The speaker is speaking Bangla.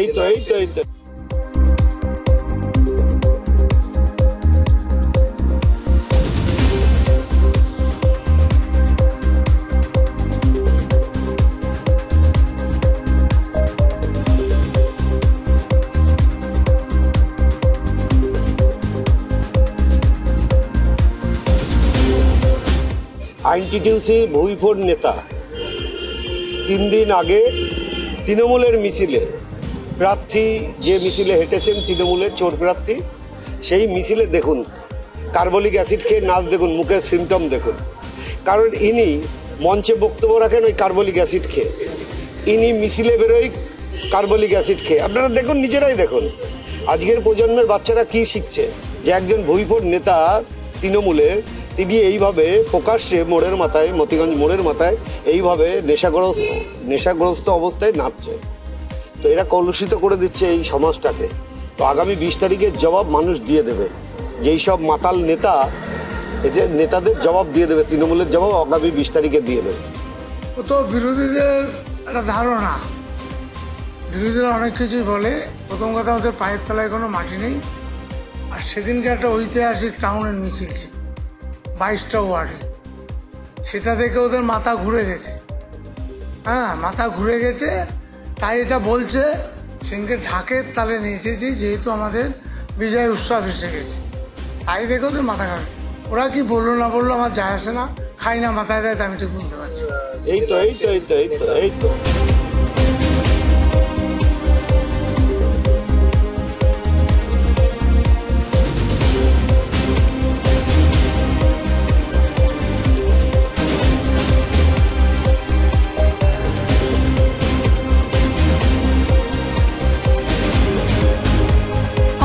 এই তো এই তো এই তো আইনটিটিউসি ভুইফোর নেতা। তিন দিন আগে তৃণমূলের মিছিলে প্রার্থী যে মিছিলে হেঁটেছেন তৃণমূলের চোর প্রার্থী, সেই মিছিলে দেখুন, কার্বলিক অ্যাসিড খেয়ে নাচ দেখুন, মুখের সিমটম দেখুন। কারণ ইনি মঞ্চে বক্তব্য রাখেন ওই কার্বলিক অ্যাসিড খেয়ে। ইনি মিছিলে বেরোই কার্বলিক অ্যাসিড খেয়ে। আপনারা দেখুন, নিজেরাই দেখুন, আজকের প্রজন্মের বাচ্চারা কি শিখছে? যে একজন ভুইফোর নেতা তৃণমূলে, তিনি এইভাবে প্রকাশ্যে মোড়ের মাথায়, মতিগঞ্জ মোড়ের মাথায়, এইভাবে নেশাগ্রস্ত নেশাগ্রস্ত অবস্থায় নাচছে। তো এরা কলুষিত করে দিচ্ছে এই সমাজটাকে। তো আগামী বিশ তারিখের জবাব মানুষ দিয়ে দেবে। যেই সব মাতাল নেতা এদের নেতাদের জবাব দিয়ে দেবে, তৃণমূলের জবাব আগামী বিশ তারিখে দিয়ে দেবে। তো বিরোধীদের একটা ধারণা। বিরোধীরা অনেক কিছুই বলে। প্রথম কথা ওদের পায়ের তলায় কোনো মাটি নেই। আর সেদিনকে একটা ঐতিহাসিক টাউনের মিছিল ছিল, বাইশটা ওয়ার্ডে। সেটা দেখে ওদের মাথা ঘুরে গেছে। হ্যাঁ মাথা ঘুরে গেছে। তাই এটা বলছে, সিংকে ঢাকে তালে নেচেছি, যেহেতু আমাদের বিজয় উৎসব এসে গেছে। তাই দেখো তোর মাথা খারাপ ওরা কি বলল না বলল আমার যায় আসে না, খাই না মাথায় দেয় আমি ঠিক বুঝতে পারছি এই তো এই তো এই তো এই তো এই তো।